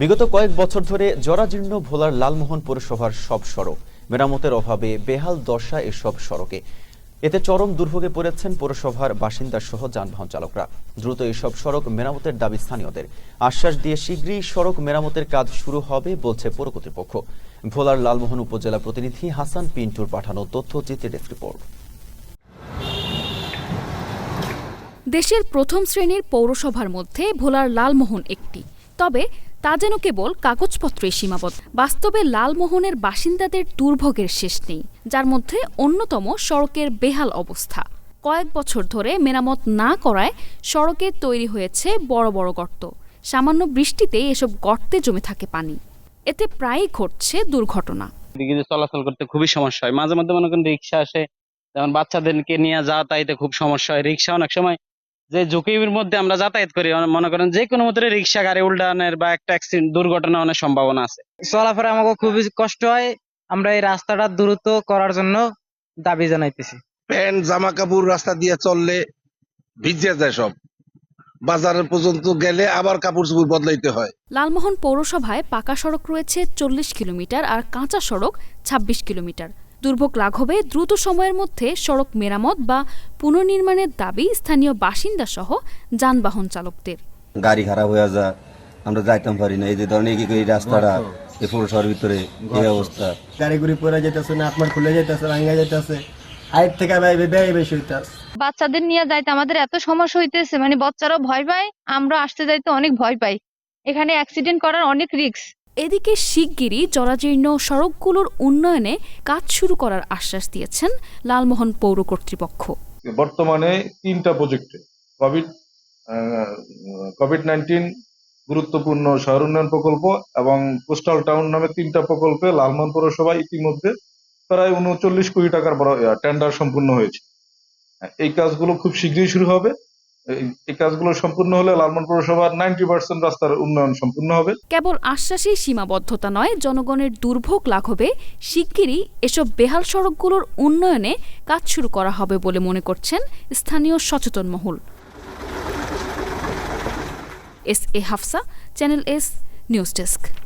বিগত কয়েক বছর ধরে জরাজীর্ণ ভোলার লালমোহন পৌরসভার সব সড়ক, মেরামতের অভাবে বেহাল দশা এসব সড়কে। এতে চরম দুর্ভোগে পড়েছেন পৌরসভার বাসিন্দা সহ যানবাহন চালকরা। দ্রুত এসব সড়ক মেরামতের দাবি স্থানীয়দের। আশ্বাস দিয়ে শীঘ্রই সড়ক মেরামতের কাজ শুরু হবে বলছে পৌর কর্তৃপক্ষ। ভোলার লালমোহন উপজেলা প্রতিনিধি হাসান পিন্টুর পাঠানো তথ্যচিত্রের ডেস্ক রিপোর্ট। দেশের প্রথম শ্রেণির পৌরসভার মধ্যে ভোলার লালমোহন একটি। তবে তা যেন কেবল কাগজপত্রে সীমাবদ্ধ। বাস্তবে লালমোহনের বাসিন্দাদের দুর্ভোগের শেষ নেই, যার মধ্যে অন্যতম সড়কের বেহাল অবস্থা। কয়েক বছর ধরে মেরামত না করায় সড়কে তৈরি হয়েছে বড় বড় গর্ত। সামান্য বৃষ্টিতে এসব গর্তে জমে থাকে পানি। এতে প্রায়ই ঘটছে দুর্ঘটনা। চলাচল করতে খুবই সমস্যা হয়। মাঝে মধ্যে মনে করেন রিক্সা আসে, যেমন বাচ্চাদেরকে নিয়ে যাতায়াতে খুব সমস্যা হয়। রিক্সা অনেক সময় যে ঝুঁকির মধ্যে আমরা যাতায়াত করি মনে করেন যে কোনো মতো রিক্সা গাড়ি উল্টানের বা একটা অ্যাক্সিডেন্ট দুর্ঘটনা অনেক সম্ভাবনা আছে। চলাফেরা আমাকে খুবই কষ্ট হয়। আমরা এই রাস্তাটা দ্রুত করার জন্য দাবি জানাইতেছি। প্যান্ট জামা কাপড় রাস্তা দিয়ে চললে ভিজে যায় সব। বাজার পর্যন্ত গেলে আবার কাপড় চোপড় বদলাইতে হয়। লালমোহন পৌরসভায় পাকা সড়ক রয়েছে চল্লিশ কিলোমিটার আর কাঁচা সড়ক ২৬ কিলোমিটার। দুর্ভোগ লাঘবে দ্রুত সময়ের মধ্যে সড়ক মেরামত বা পুনর্নির্মাণের দাবি স্থানীয় বাসিন্দা সহ যানবাহন চালকদের। গাড়ি খারাপ হয়ে যায় আমরা যাইতাম পারি না। এই যে ধরনের এই রাস্তাটা এই পৌরসভার ভিতরে এই অবস্থা। গাড়ি গুড়ি পরে যেতেছে না আপনার খুলে যেতেছে ভাঙ্গা যেতেছে হাইট থেকে বাইবে ব্যয় বেশি হইতাছে। বাচ্চাদের নিয়ে যাইতে আমাদের এত সমস্যা হইতেছে মানে বাচ্চারাও ভয় পায় আমরা আসতে যাইতে অনেক ভয় পাই। এখানে অ্যাক্সিডেন্ট করার অনেক রিস্ক এদিকে শিগগিরই জরাজীর্ণ সড়কগুলোর উন্নয়নে কাজ শুরু করার আশ্বাস দিয়েছেন লালমোহন পৌর কর্তৃপক্ষ। বর্তমানে তিনটা প্রজেক্টে কোভিড কোভিড নাইন্টিন গুরুত্বপূর্ণ শহর উন্নয়ন প্রকল্প এবং কোস্টাল টাউন নামে তিনটা প্রকল্পে লালমোহন পৌরসভা ইতিমধ্যে প্রায় উনচল্লিশ কোটি টাকার বড় টেন্ডার সম্পূর্ণ হয়েছে। এই কাজগুলো খুব শীঘ্রই শুরু হবে। এই- কাজগুলো সম্পূর্ণ হলে লালমোহন পৌরসভার নাইনটি পার্সেন্ট রাস্তার উন্নয়ন সম্পূর্ণ হবে। কেবল আশ্বাসেই সীমাবদ্ধতা নয়, জনগণের দুর্ভোগ লাঘবে। শিগগিরই এসব বেহাল সড়কগুলোর উন্নয়নে কাজ শুরু করা হবে বলে মনে করছেন স্থানীয় সচেতন মহল। S A Hafsa, channel S, news desk.